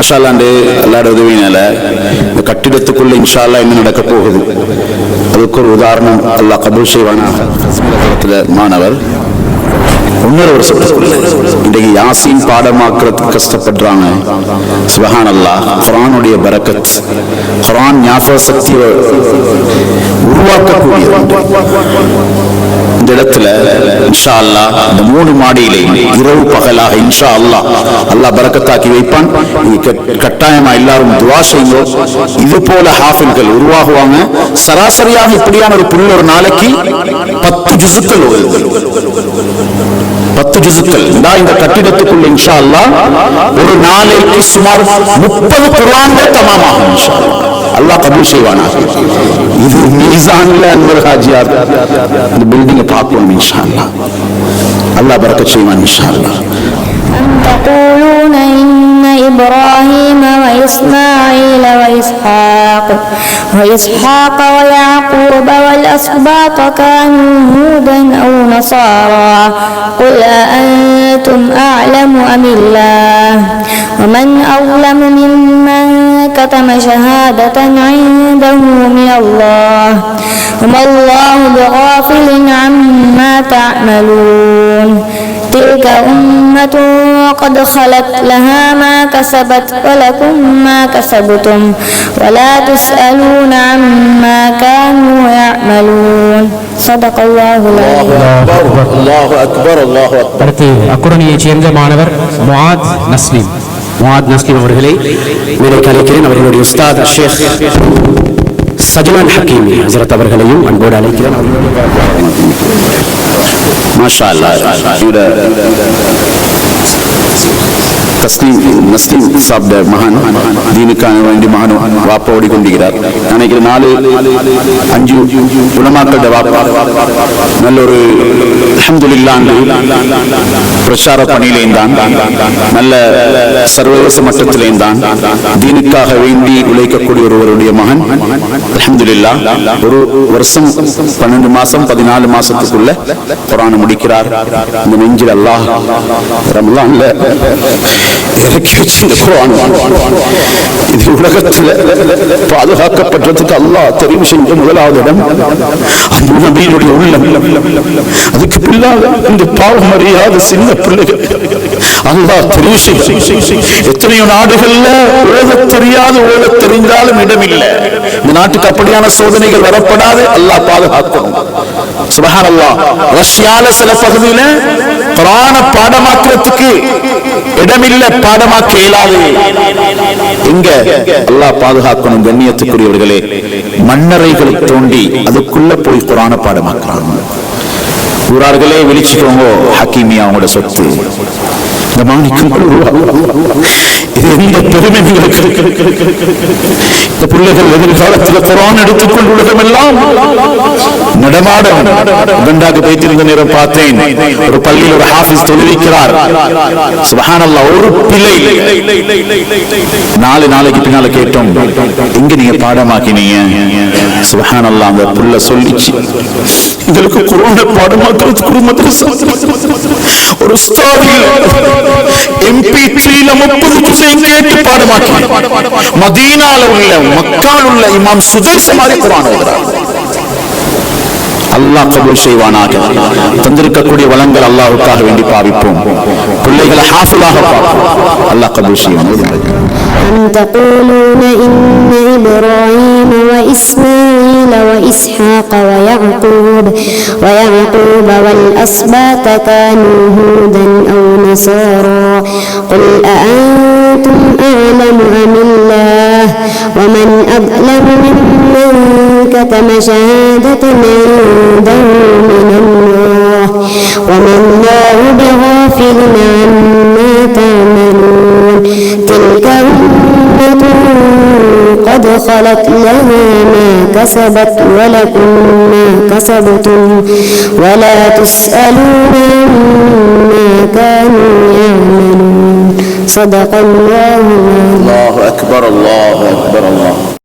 மஷாலாண்டு அல்லாட உதவினால இந்த கட்டிடத்துக்குள்ள இன்ஷா அல்லாஹ் என்ன நடக்க போகுது? அதுக்கு ஒரு உதாரணம் அல்லாஹ் கபூல் செய்வானா? மாணவர் ஒரு சொல்றதுக்குள்ள இன்றைக்கு யாசீன் பாடமாக்குறதுக்கு கஷ்டப்படுறாங்க. சுபஹான் அல்லாஹ் குரானுடைய பரக்கத். குரான் ஞாபக சக்தியை உருவாக்கக்கூடிய. இந்த இடத்துல இன்ஷா அல்லாஹ் இந்த மூணு மாடியிலே இரவு பகலாக இன்ஷா அல்லாஹ் அல்லாஹ் பறக்கத்தாக்கி வைப்பான். கட்டாயமா எல்லாரும் துவா செய்யுங்க இது போல ஹாஃபில்கள் உருவாகுவாங்க. சராசரியாக இப்படியான ஒரு புல் ஒரு நாளைக்கு பத்து ஜிசுக்கள் ஓதுங்கள் பத்து ஜிசுக்கள். இந்தா இந்த கட்டிடத்துக்குள்ள இன்ஷா அல்லாஹ் ஒரு நாளைக்கு சுமார் முப்பது குரான்கள் தமாமாகும் இன்ஷா அல்லாஹ். അള്ളാഹ് കബൂൽ ചെയ്യുവാണ് ഇത് മീസാനില്ല എന്നൊരു الله. ബിൽഡിംഗ് بركة ഇൻഷാല്ല إن شاء الله. أم تقولون إن إبراهيم وإسماعيل وإسحاق وإسحاق ويعقوب والأسباط كانوا هودا أو نصارى قل أأنتم أعلم أم الله؟ ومن أظلم مما ختم شهادة عنده من الله وما الله بغافل عما تعملون تلك أمة وقد خلت لها ما كسبت ولكم ما كسبتم ولا تسألون عما كانوا يعملون صدق الله العظيم الله أكبر الله أكبر الله أكبر أكبر أكبر أكبر أكبر أكبر أكبر முஆத் நஸ்லீம் அவர்களை மேலே அழைக்கிறேன் அவர்களுடைய உஸ்தாத் ஷேக் சஜ்மான் ஹக்கீமி ஹசரத் அவர்களையும் அன்போடு அழைக்கிறேன் மாஷா அல்லாஹ் இவர தஸ்லீம் நஸ்லீம் சாப்பிட மகன் தீனுக்கான வேண்டி மகன் வாப்பா ஓடிக்கொண்டிருக்கிறார் நினைக்கிற நாலு அஞ்சு குணமாக்கள வாப்பா நல்ல ஒரு அஹமதுல்லாண்டு பிரச்சார பணியிலேயும் தான் நல்ல சர்வதேச மட்டத்திலேயும் தான் தீனுக்காக வேண்டி உழைக்கக்கூடிய ஒருவருடைய மகன் அஹமதுல்லா ஒரு வருஷம் பன்னெண்டு மாசம் பதினாலு மாசத்துக்குள்ள புராணம் முடிக்கிறார் இந்த நெஞ்சில் அல்லாஹ் ரம்லான்ல இறக்கி வச்சு இந்த குரான் இது உலகத்துல பாதுகாக்கப்பட்டதுக்கு அல்லாஹ் தெரிவு செஞ்ச முதலாவது இடம் அந்த நபியினுடைய உள்ளம் அதுக்கு பின்னால இந்த பாவம் அறியாத சின்ன பிள்ளைகள் அல்லாஹ் தெரிவு எத்தனையோ நாடுகள்ல உலக தெரியாது உலக தெரிந்தாலும் இடமில்லை இந்த நாட்டுக்கு அப்படியான சோதனைகள் வரப்படாது அல்லாஹ் பாதுகாக்கணும் சுபஹான் அல்லாஹ் ரஷ்யால சில பகுதியில பிராண பாடமாக்குறதுக்கு இடமில்ல பாடமா இயலாது. எங்க அல்லாஹ் பாதுகாக்கணும் கண்ணியத்துக்குரியவர்களே. மண்ணறைகளை தோண்டி அதுக்குள்ள போய் குரான பாடமாக்குறாங்க ஊரார்களே விழிச்சுக்கோங்க. ஹக்கீமியா அவங்களோட சொத்து. இந்த மாணிக்கம் இது பெருமை இந்த பிள்ளைகள் எதிர்காலத்தில் குரான் எடுத்துக்கொண்டு எல்லாம் நடமாடும் கண்டாக்கு வைத்திருந்த நேரம் பார்த்தேன் ஒரு பள்ளியில் ஒரு ஹாஃபிஸ் தொழுவிக்கிறார் சுபஹானல்லா ஒரு பிள்ளை நாலு நாளைக்கு பின்னால கேட்டோம் எங்க நீங்க பாடமாக்கினீங்க சுபஹானல்லா அந்த புள்ள சொல்லிச்சு இதற்கு குரானை பாடமாக்குறது குடும்பத்தில் ஒரு ஸ்டாரி எம்பி த்ரீல முப்பது ஜுசையும் கேட்டு பாடமாக்கினேன் மதீனால உள்ள மக்கால் உள்ள இமாம் சுதைச மாதிரி குரான் எழுதுறாங்க அல்லாஹ் கபூல் செய்வானாக தந்திருக்கக்கூடிய வளங்கள் அல்லாஹ்வுக்காக வேண்டி பாவிப்போம் பிள்ளைகளை ஹாஃபிலாக பார்ப்போம் அல்லாஹ் கபூல் செய்வான் أم تقولون إن إبراهيم وإسماعيل وإسحاق ويعقوب ويعقوب والأسباط كانوا هودا أو نصارى قل أأنتم أعلم أم الله ومن أظلم ممن كتم شهادة عنده من الله. وما الله بغافل عما تعملون. تلك أمة قد خلت لها ما كسبت ولكم ما كسبتم. ولا تسألون عما كانوا يعملون. صدق الله الله أكبر الله أكبر الله